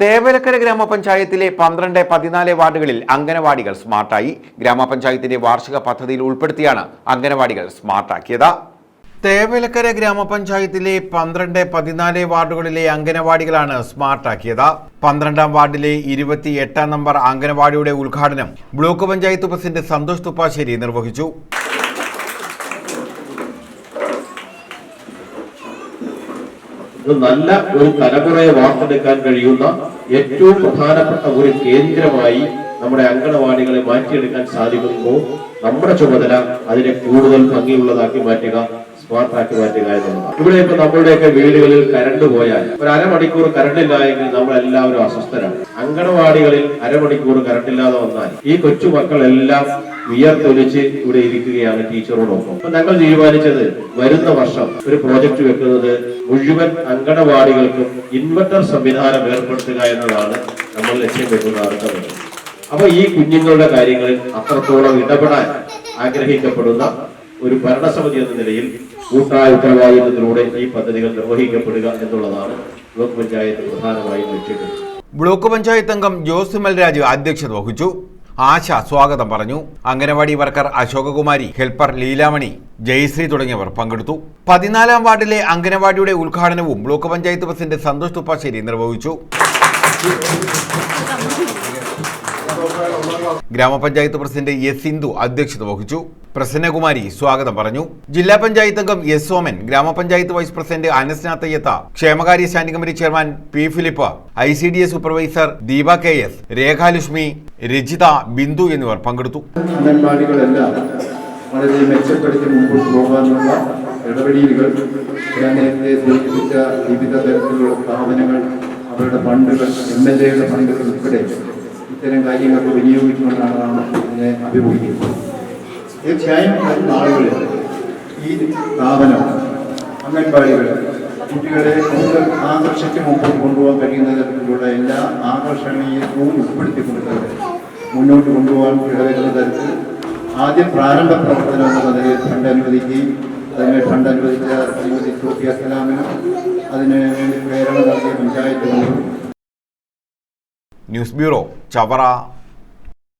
തേവലക്കര ഗ്രാമപഞ്ചായത്തിലെ പന്ത്രണ്ട് പതിനാല് വാർഡുകളിൽ അംഗനവാടികൾ സ്മാർട്ടായി. ഗ്രാമപഞ്ചായത്തിന്റെ വാർഷിക പദ്ധതിയിൽ ഉൾപ്പെടുത്തിയാണ് അംഗനവാടികൾ സ്മാർട്ടാക്കിയത്. തേവലക്കര ഗ്രാമപഞ്ചായത്തിലെ പന്ത്രണ്ട് പതിനാല് വാർഡുകളിലെ അംഗനവാടികളാണ് സ്മാർട്ടാക്കിയത്. പന്ത്രണ്ടാം വാർഡിലെ ഇരുപത്തി എട്ടാം നമ്പർ അംഗനവാടിയുടെ ഉദ്ഘാടനം ബ്ലോക്ക് പഞ്ചായത്ത് പ്രസിഡന്റ് സന്തോഷ് തുപ്പാശ്ശേരി നിർവഹിച്ചു. ഇത് നല്ല ഒരു തലമുറയെ വാർത്തെടുക്കാൻ കഴിയുന്ന ഏറ്റവും പ്രധാനപ്പെട്ട ഒരു കേന്ദ്രമായി നമ്മുടെ അങ്കണവാടികളെ മാറ്റിയെടുക്കാൻ സാധിക്കുമ്പോൾ നമ്മുടെ ചുമതല അതിനെ കൂടുതൽ ഭംഗിയുള്ളതാക്കി മാറ്റുക. സ്മാർട്ടാക്കി മാറ്റുക എന്നുള്ളതാണ് ഇവിടെ ഇപ്പൊ നമ്മളുടെയൊക്കെ വീടുകളിൽ കരണ്ട് പോയാൽ ഒരു അരമണിക്കൂർ കരണ്ട് ഇല്ല എങ്കിൽ നമ്മൾ എല്ലാവരും അസ്വസ്ഥരാണ്. അങ്കണവാടികളിൽ അരമണിക്കൂർ കരണ്ട് ഇല്ലാതെ വന്നാൽ ഈ കൊച്ചു മക്കളെല്ലാം വിയർത്തൊലിച്ച് ഇവിടെ ഇരിക്കുകയാണ് ടീച്ചറോടൊപ്പം. അപ്പൊ ഞങ്ങൾ തീരുമാനിച്ചത് വരുന്ന വർഷം ഒരു പ്രോജക്റ്റ് വെക്കുന്നത് മുഴുവൻ അങ്കണവാടികൾക്കും ഇൻവെർട്ടർ സംവിധാനം ഏർപ്പെടുത്തുക എന്നതാണ് നമ്മൾ ലക്ഷ്യം വെക്കുന്ന അടുത്തത് അപ്പൊ ഈ കുഞ്ഞുങ്ങളുടെ കാര്യങ്ങളിൽ അത്രത്തോളം ഇടപെടാൻ ആഗ്രഹിക്കപ്പെടുന്ന ഒരു ഭരണസമിതി എന്ന നിലയിൽ കൂട്ടായ ഉത്തരവാദിത്തത്തിലൂടെ ഈ പദ്ധതികൾ നിർവഹിക്കപ്പെടുക എന്നുള്ളതാണ് ബ്ലോക്ക് പഞ്ചായത്ത് പ്രധാനമായും ലക്ഷ്യമിടുന്നത് ബ്ലോക്ക് പഞ്ചായത്ത് അംഗം ജോസിമൽ രാജു അധ്യക്ഷത വഹിച്ചു. ആശ സ്വാഗതം പറഞ്ഞു. അംഗനവാടി വർക്കർ അശോകകുമാരി ഹെൽപ്പർ ലീലാമണി ജയശ്രീ തുടങ്ങിയവർ പങ്കെടുത്തു. പതിനാലാം വാർഡിലെ അംഗനവാടിയുടെ ഉദ്ഘാടനവും ബ്ലോക്ക് പഞ്ചായത്ത് പ്രസിഡന്റ് സന്തോഷ് തുപ്പാശ്ശേരി നിർവഹിച്ചു. ഗ്രാമപഞ്ചായത്ത് പ്രസിഡന്റ് എസ് സിന്ധു അധ്യക്ഷത വഹിച്ചു. പ്രസന്നകുമാരി സ്വാഗതം പറഞ്ഞു. ജില്ലാ പഞ്ചായത്ത് അംഗം എസ് സോമൻ ഗ്രാമപഞ്ചായത്ത് വൈസ് പ്രസിഡന്റ് അനസ്ന തയ്യത്ത ക്ഷേമകാര്യ standing committee chairman P Philip I C D S supervisor Deepa K S Rekhalakshmi Rajitha Bindu എന്നിവർ പങ്കെടുത്തു. വിവിധ അവരുടെ ഫണ്ടുകൾ എം എൽ എയുടെ ഫണ്ടുകൾ ഉൾപ്പെടെ ഇത്തരം കാര്യങ്ങൾക്ക് വിനിയോഗിച്ചുകൊണ്ടാണ് നാം ഇതിനെ അഭിമുഖീകരിക്കുന്നത്. തീർച്ചയായും വരും നാളുകളിൽ ഈ സ്ഥാപനം അംഗൻവാടികൾ കുട്ടികളെ കൂടുതൽ ആകർഷിച്ച് മുമ്പോട്ട് കൊണ്ടുപോകാൻ കഴിയുന്ന തരത്തിലുള്ള എല്ലാ ആകർഷണീയവും ഉൾപ്പെടുത്തിക്കൊണ്ട് മുന്നോട്ട് കൊണ്ടുപോകാൻ ഇടവരുന്ന തരത്തിൽ ആദ്യം പ്രാരംഭ പ്രവർത്തനം എന്നുള്ള നിലയിൽ ഫണ്ട് അനുവദിക്കുകയും അതിന് ഫണ്ട് അനുവദിച്ച ശ്രീമതി സോഫിയ സലാമിനും അതിന് വേണ്ടി പ്രേരണ നൽകിയ പഞ്ചായത്തുകളും ന്യൂസ് ബ്യൂറോ ചവറ